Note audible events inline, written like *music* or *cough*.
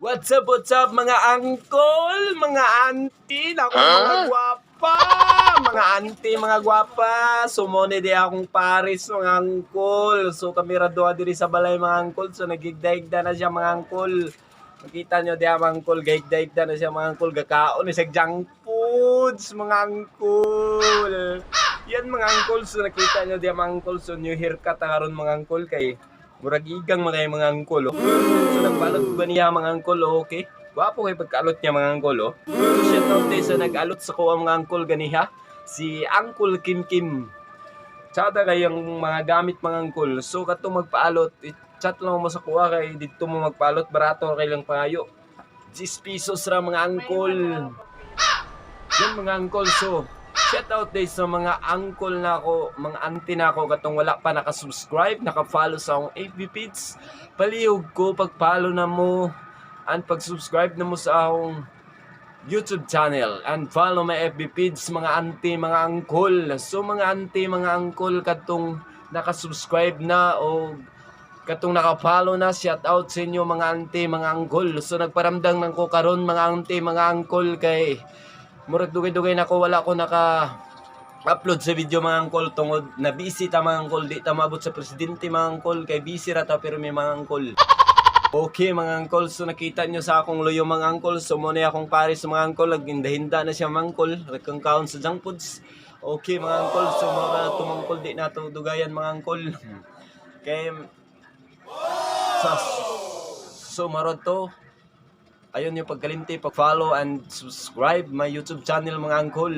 What's up, what's up mga uncle, mga auntie, naku mga gwapa, mga auntie, mga gwapa, sumone di akong Paris mga uncle, so kami radoa diri sa balay mga uncle, so nagigdaigda na siya mga uncle, makita nyo di mga uncle, gaigdaigda na siya mga uncle, gakaon ni siya junk foods mga uncle, yan mga uncle, so nakita nyo di mga uncle, so new haircut ang aron mga uncle kay Murag igang mga mga angkol, oh. So, nagbalot ba niya mga angkol, oh, okay? Gwapo kay pagkalot niya mga angkol, oh. So, out din sa nag-alot sa ko ang mga angkol ganiha. Si Uncle Kim Kim. Tsada kayong mga gamit mga angkol. So, kato magpaalot, i-chat lang mo sa kuha kay dito mo magpaalot, barato kay lang pangayo. 10 pesos ra mga angkol. Yan mga angkol, so, Shout out din sa mga uncle na ako, mga auntie na ako katong wala pa nakasubscribe, naka-follow sa akong FB page. Palihog ko pag-follow na mo and pag-subscribe na mo sa akong YouTube channel and follow my FB page mga auntie, mga uncle. So mga auntie, mga uncle katong nakasubscribe na o katong naka-follow na, shout out sa inyo mga auntie, mga uncle. So nagparamdang ng ko karon mga auntie, mga uncle kay murag dugay-dugay na ko wala ko naka upload sa video mga angkol tungod na busy ta mga angkol di ta maabot sa presidente mga angkol kay busy ra ta pero may mga angkol Okay mga angkol, so nakita nyo sa akong loyo mga angkol, so muna akong pares mga angkol, naghinda-hinda na siya mga angkol, nagkangkaon sa junk foods. Okay mga angkol, so mga tumangkol di na dugayan mga angkol. *laughs* Kay sa so marod to, ayun yung pagkalimti, pag-follow and subscribe my YouTube channel mga angkol.